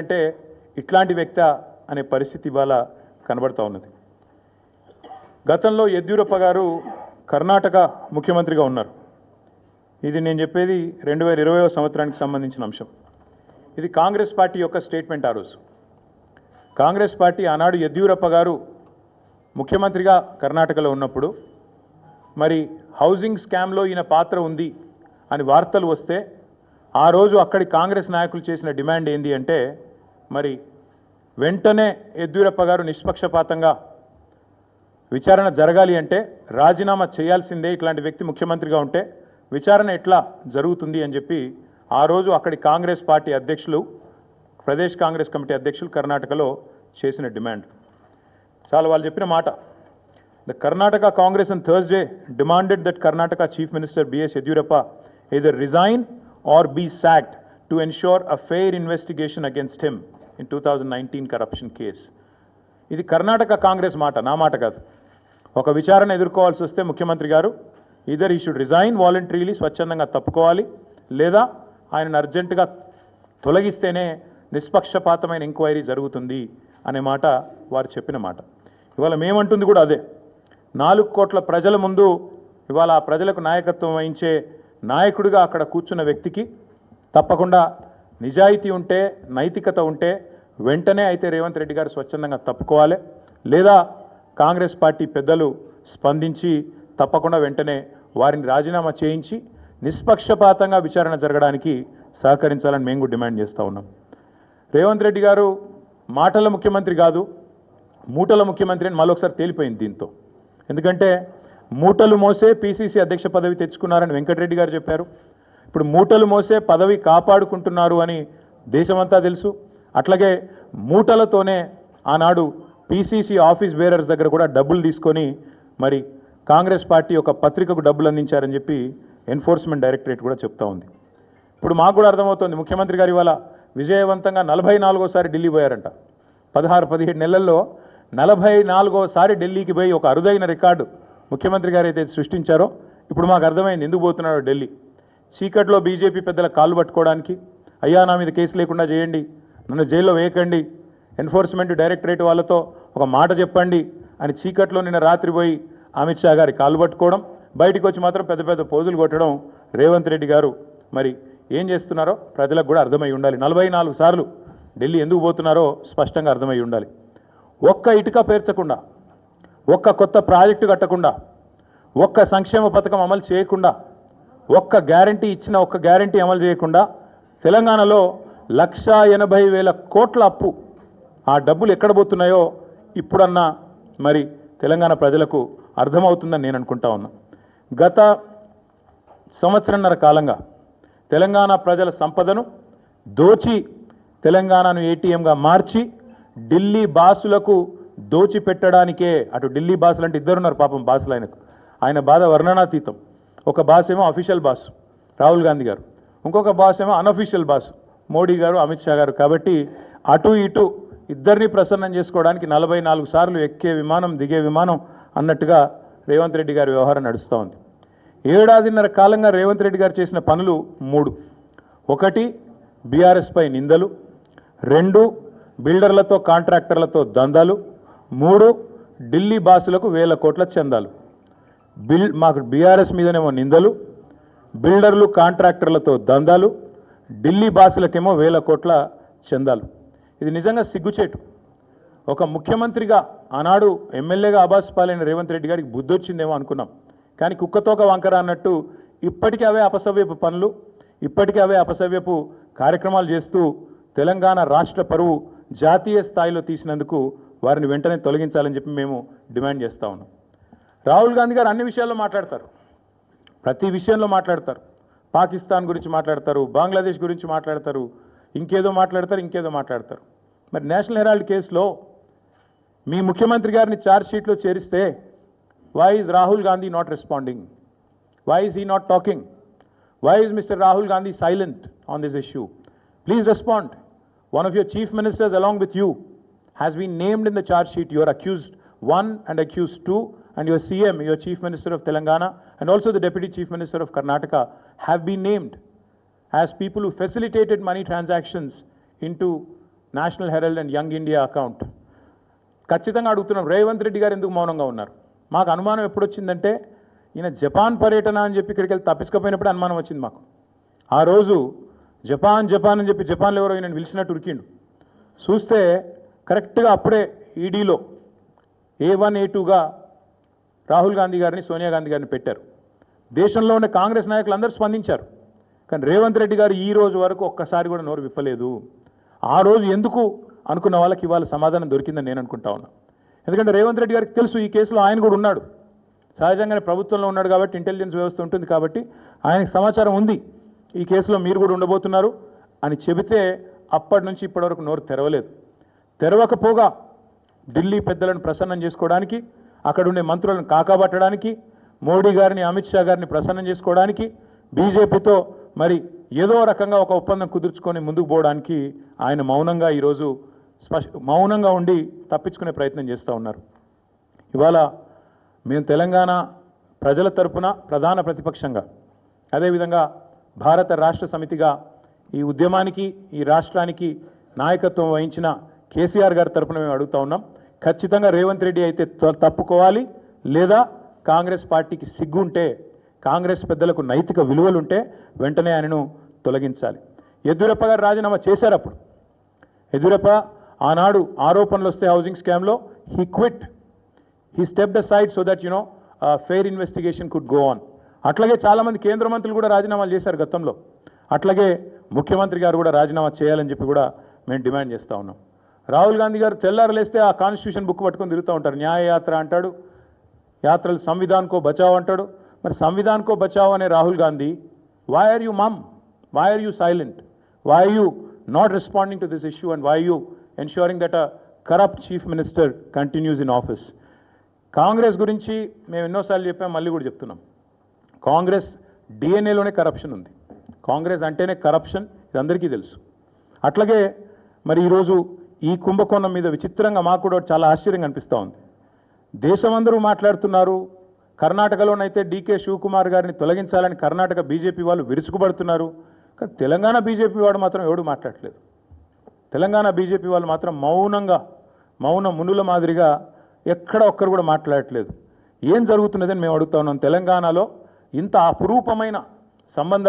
అంటే ఇట్లాంటి వ్యక్త అనే పరిస్థితి ఇవాళ కనబడతా ఉన్నది. గతంలో యద్యూరప్ప గారు కర్ణాటక ముఖ్యమంత్రిగా ఉన్నారు. ఇది నేను చెప్పేది రెండు వేల ఇరవై సంవత్సరానికి సంబంధించిన అంశం. ఇది కాంగ్రెస్ పార్టీ యొక్క స్టేట్మెంట్ ఆ రోజు. కాంగ్రెస్ పార్టీ ఆనాడు యద్యూరప్ప గారు ముఖ్యమంత్రిగా కర్ణాటకలో ఉన్నప్పుడు మరి హౌసింగ్ స్కామ్లో ఈయన పాత్ర ఉంది అని వార్తలు వస్తే ఆ రోజు అక్కడి కాంగ్రెస్ నాయకులు చేసిన డిమాండ్ ఏంది అంటే మరి వెంటనే యద్యూరప్ప గారు నిష్పక్షపాతంగా విచారణ జరగాలి అంటే రాజీనామా చేయాల్సిందే ఇట్లాంటి వ్యక్తి ముఖ్యమంత్రిగా ఉంటే విచారణ ఎట్లా జరుగుతుంది అని చెప్పి ఆ రోజు అక్కడి కాంగ్రెస్ పార్టీ అధ్యక్షులు ప్రదేశ్ కాంగ్రెస్ కమిటీ అధ్యక్షులు కర్ణాటకలో చేసిన డిమాండ్. చాలా వాళ్ళు చెప్పిన మాట. The Karnataka Congress and Thursday demanded that Karnataka chief minister B S Yeddyurappa either resign or be or to ensure a fair investigation against him in two thousand nineteen corruption case ఇది కర్ణాటక కాంగ్రెస్ మాట నా మాట కాదు. ఒక విచారణ ఎదుర్కోవాల్సి వస్తే ముఖ్యమంత్రి గారు ఇదర్ ఈ షుడ్ రిజైన్ వాలంటరీలీ స్వచ్ఛందంగా తప్పుకోవాలి లేదా ఆయనను అర్జెంటుగా తొలగిస్తేనే నిష్పక్షపాతమైన ఎంక్వైరీ జరుగుతుంది అనే మాట వారు చెప్పిన మాట. ఇవాళ మేమంటుంది కూడా అదే. నాలుగు కోట్ల ప్రజల ముందు ఇవాళ ఆ ప్రజలకు నాయకత్వం వహించే నాయకుడిగా అక్కడ కూర్చున్న వ్యక్తికి తప్పకుండా నిజాయితీ ఉంటే నైతికత ఉంటే వెంటనే అయితే రేవంత్ రెడ్డి గారు స్వచ్ఛందంగా తప్పుకోవాలి. లేదా కాంగ్రెస్ పార్టీ పెద్దలు స్పందించి తప్పకుండా వెంటనే వారిని రాజీనామా చేయించి నిష్పక్షపాతంగా విచారణ జరగడానికి సహకరించాలని మేము కూడా డిమాండ్ చేస్తూ ఉన్నాం. రేవంత్ రెడ్డి గారు మాటల ముఖ్యమంత్రి కాదు మూటల ముఖ్యమంత్రి అని మరొకసారి తేలిపోయింది దీంతో. ఎందుకంటే మూటలు మోసే పీసీసీ అధ్యక్ష పదవి తెచ్చుకున్నారని వెంకటరెడ్డి గారు చెప్పారు. ఇప్పుడు మూటలు మోసే పదవి కాపాడుకుంటున్నారు అని దేశమంతా తెలుసు. అట్లాగే మూటలతోనే ఆనాడు పీసీసీ ఆఫీస్ బేరర్స్ దగ్గర కూడా డబ్బులు తీసుకొని మరి కాంగ్రెస్ పార్టీ ఒక పత్రికకు డబ్బులు అందించారని చెప్పి ఎన్ఫోర్స్మెంట్ డైరెక్టరేట్ కూడా చెప్తా ఉంది. ఇప్పుడు మాకు కూడా అర్థమవుతోంది ముఖ్యమంత్రి గారు ఇవాళ విజయవంతంగా నలభై నాలుగోసారి ఢిల్లీ పోయారంట. పదహారు పదిహేడు నెలల్లో నలభై నాలుగోసారి ఢిల్లీకి పోయి ఒక అరుదైన రికార్డు ముఖ్యమంత్రి గారు అయితే సృష్టించారో ఇప్పుడు మాకు అర్థమైంది ఎందుకు పోతున్నాడో ఢిల్లీ. చీకట్లో బీజేపీ పెద్దల కాళ్ళు పట్టుకోవడానికి అయ్యా నా మీద కేసు లేకుండా చేయండి నన్ను జైల్లో వేయకండి ఎన్ఫోర్స్మెంట్ డైరెక్టరేట్ వాళ్ళతో ఒక మాట చెప్పండి అని చీకట్లో నిన్న రాత్రి పోయి అమిత్ షా గారి కాళ్ళు పట్టుకోవడం బయటకు వచ్చి మాత్రం పెద్ద పెద్ద పోజులు కొట్టడం రేవంత్ రెడ్డి గారు. మరి ఏం చేస్తున్నారో ప్రజలకు కూడా అర్థమై ఉండాలి. నలభై నాలుగు సార్లు ఢిల్లీ ఎందుకు పోతున్నారో స్పష్టంగా అర్థమై ఉండాలి. ఒక్క ఇటుక పేర్చకుండా ఒక్క కొత్త ప్రాజెక్టు కట్టకుండా ఒక్క సంక్షేమ పథకం అమలు చేయకుండా ఒక్క గ్యారంటీ ఇచ్చిన ఒక్క గ్యారంటీ అమలు చేయకుండా తెలంగాణలో లక్షా ఎనభై వేల కోట్ల అప్పు ఆ డబ్బులు ఎక్కడ పోతున్నాయో ఇప్పుడన్నా మరి తెలంగాణ ప్రజలకు అర్థమవుతుందని నేను అనుకుంటా ఉన్నా. గత సంవత్సరంన్నర కాలంగా తెలంగాణ ప్రజల సంపదను దోచి తెలంగాణను ఏటీఎంగా మార్చి ఢిల్లీ బాసులకు దోచిపెట్టడానికే అటు ఢిల్లీ బాసులు అంటే ఇద్దరున్నారు పాపం బాసులు ఆయనకు ఆయన బాధ వర్ణనాతీతం. ఒక బాస్ ఏమో అఫీషియల్ బాస్ రాహుల్ గాంధీ గారు. ఇంకొక బాస్ ఏమో అన్అఫీషియల్ బాస్ మోడీ గారు అమిత్ షా గారు. కాబట్టి అటు ఇటు ఇద్దరిని ప్రసన్నం చేసుకోవడానికి నలభై నాలుగు సార్లు ఎక్కే విమానం దిగే విమానం అన్నట్టుగా రేవంత్ రెడ్డి గారి వ్యవహారం నడుస్తూ ఉంది. ఏడాదిన్నర కాలంగా రేవంత్ రెడ్డి గారు చేసిన పనులు మూడు. ఒకటి బీఆర్ఎస్పై నిందలు. రెండు బిల్డర్లతో కాంట్రాక్టర్లతో దందాలు. మూడు ఢిల్లీ బాసులకు వేల కోట్ల చందాలు. బిల్ మాకు బీఆర్ఎస్ మీదనేమో నిందలు బిల్డర్లు కాంట్రాక్టర్లతో దందాలు ఢిల్లీ బాసులకేమో వేల కోట్ల చందాలు. ఇది నిజంగా సిగ్గుచేటు. ఒక ముఖ్యమంత్రిగా ఆనాడు ఎమ్మెల్యేగా అబాస్ పాలైన రేవంత్ రెడ్డి గారికి బుద్ధి వచ్చిందేమో అనుకున్నాం. కానీ కుక్కతోక వంకర అన్నట్టు ఇప్పటికీ అవే అపసవ్యపు పనులు ఇప్పటికీ అవే అపసవ్యపు కార్యక్రమాలు చేస్తూ తెలంగాణ రాష్ట్ర పరువు జాతీయ స్థాయిలో తీసినందుకు వారిని వెంటనే తొలగించాలని చెప్పి మేము డిమాండ్ చేస్తా ఉన్నాం. రాహుల్ గాంధీ గారు అన్ని విషయాల్లో మాట్లాడతారు. ప్రతి విషయంలో మాట్లాడతారు. పాకిస్తాన్ గురించి మాట్లాడతారు బంగ్లాదేశ్ గురించి మాట్లాడతారు ఇంకేదో మాట్లాడతారు ఇంకేదో మాట్లాడతారు. మరి నేషనల్ హెరాల్డ్ కేసులో మీ ముఖ్యమంత్రి గారిని ఛార్జ్ షీట్లో చేరిస్తే why is Rahul Gandhi not responding why is he not talking why is mister Rahul Gandhi silent on this issue please respond one of your chief ministers along with you has been named in the charge sheet. You are accused one and accused two, and your CM, your Chief Minister of Telangana, and also the Deputy Chief Minister of Karnataka have been named as people who facilitated money transactions into National Herald and Young India account ఖచ్చితంగా అడుగుతున్నాం. రేవంత్ రెడ్డి గారు ఎందుకు మౌనంగా ఉన్నారు? మాకు అనుమానం ఎప్పుడు వచ్చిందంటే ఈయన జపాన్ పర్యటన అని చెప్పి ఇక్కడికి వెళ్ళి తప్పించకపోయినప్పుడు అనుమానం వచ్చింది మాకు. ఆ రోజు జపాన్ జపాన్ అని చెప్పి జపాన్లో ఎవరో ఈయన పిలిచినట్టు ఉరికిండు చూస్తే కరెక్ట్గా అప్పుడే ఈడీలో ఏ వన్ ఏ టూగా రాహుల్ గాంధీ గారిని సోనియా గాంధీ గారిని పెట్టారు. దేశంలో ఉన్న కాంగ్రెస్ నాయకులు అందరూ స్పందించారు. కానీ రేవంత్ రెడ్డి గారు ఈ రోజు వరకు ఒక్కసారి కూడా నోరు విప్పలేదు. ఆ రోజు ఎందుకు అనుకున్న వాళ్ళకి ఇవాళ సమాధానం దొరికిందని నేను అనుకుంటా ఉన్నా. ఎందుకంటే రేవంత్ రెడ్డి గారికి తెలుసు ఈ కేసులో ఆయన కూడా ఉన్నాడు. సహజంగానే ప్రభుత్వంలో ఉన్నాడు కాబట్టి ఇంటెలిజెన్స్ వ్యవస్థ ఉంటుంది కాబట్టి ఆయనకు సమాచారం ఉంది. ఈ కేసులో మీరు కూడా ఉండబోతున్నారు అని చెబితే అప్పటి నుంచి ఇప్పటివరకు నోరు తెరవలేదు. తెరవకపోగా ఢిల్లీ పెద్దలను ప్రసన్నం చేసుకోవడానికి అక్కడుండే మంత్రులను కాకాబట్టడానికి మోడీ గారిని అమిత్ షా గారిని ప్రసన్నం చేసుకోవడానికి బీజేపీతో మరి ఏదో రకంగా ఒక ఒప్పందం కుదుర్చుకొని ముందుకు పోవడానికి ఆయన మౌనంగా ఈరోజు స్పష్ మౌనంగా ఉండి తప్పించుకునే ప్రయత్నం చేస్తూ ఉన్నారు. ఇవాళ మేము తెలంగాణ ప్రజల తరపున ప్రధాన ప్రతిపక్షంగా అదేవిధంగా భారత రాష్ట్ర సమితిగా ఈ ఉద్యమానికి ఈ రాష్ట్రానికి నాయకత్వం వహించిన కేసీఆర్ గారి తరపున మేము అడుగుతా ఉన్నాం. ఖచ్చితంగా రేవంత్ రెడ్డి అయితే త- తప్పుకోవాలి. లేదా కాంగ్రెస్ పార్టీకి సిగ్గుంటే కాంగ్రెస్ పెద్దలకు నైతిక విలువలుంటే వెంటనే ఆయనను తొలగించాలి. యద్యూరప్ప గారు రాజీనామా చేశారు అప్పుడు. యద్యూరప్ప ఆనాడు ఆరోపణలు వస్తే హౌసింగ్ స్కామ్లో he quit he step side so that you know fair investigation could go on అట్లాగే చాలామంది కేంద్ర మంత్రులు కూడా రాజీనామాలు చేశారు గతంలో. అట్లాగే ముఖ్యమంత్రి గారు కూడా రాజీనామా చేయాలని చెప్పి కూడా మేము డిమాండ్ చేస్తూ ఉన్నాం. రాహుల్ గాంధీ గారు తెల్లారలేస్తే ఆ కాన్స్టిట్యూషన్ బుక్ పట్టుకొని తిరుగుతూ ఉంటారు. న్యాయ యాత్ర అంటాడు యాత్రలు సంవిధాన్కో బచావ్ అంటాడు. మరి సంవిధాన్కో బచావ్ అనే Rahul Gandhi why are you mum why are you silent why are you not responding to this issue and why you ensuring that a corrupt chief minister continues in office Congress గురించి మేము ఎన్నోసార్లు చెప్పాం మళ్ళీ కూడా చెప్తున్నాం. Congress డిఎన్ఏలోనే corruption ఉంది. కాంగ్రెస్ అంటేనే corruption ఇది అందరికీ తెలుసు. అట్లాగే మరి ఈరోజు ఈ కుంభకోణం మీద విచిత్రంగా మాకు కూడా చాలా ఆశ్చర్యంగా అనిపిస్తూ ఉంది. దేశమందరూ మాట్లాడుతున్నారు. కర్ణాటకలోనైతే డీకే శివకుమార్ గారిని తొలగించాలని కర్ణాటక బీజేపీ వాళ్ళు విరుచుకుపడుతున్నారు. కానీ తెలంగాణ బీజేపీ వాడు మాత్రం ఎవడు మాట్లాడలేదు తెలంగాణ బీజేపీ వాళ్ళు మాత్రం మౌనంగా మౌన మునుల మాదిరిగా ఎక్కడ ఒక్కరు కూడా మాట్లాడట్లేదు. ఏం జరుగుతున్నదని మేము అడుగుతా ఉన్నాం. తెలంగాణలో ఇంత అపురూపమైన సంబంధాలు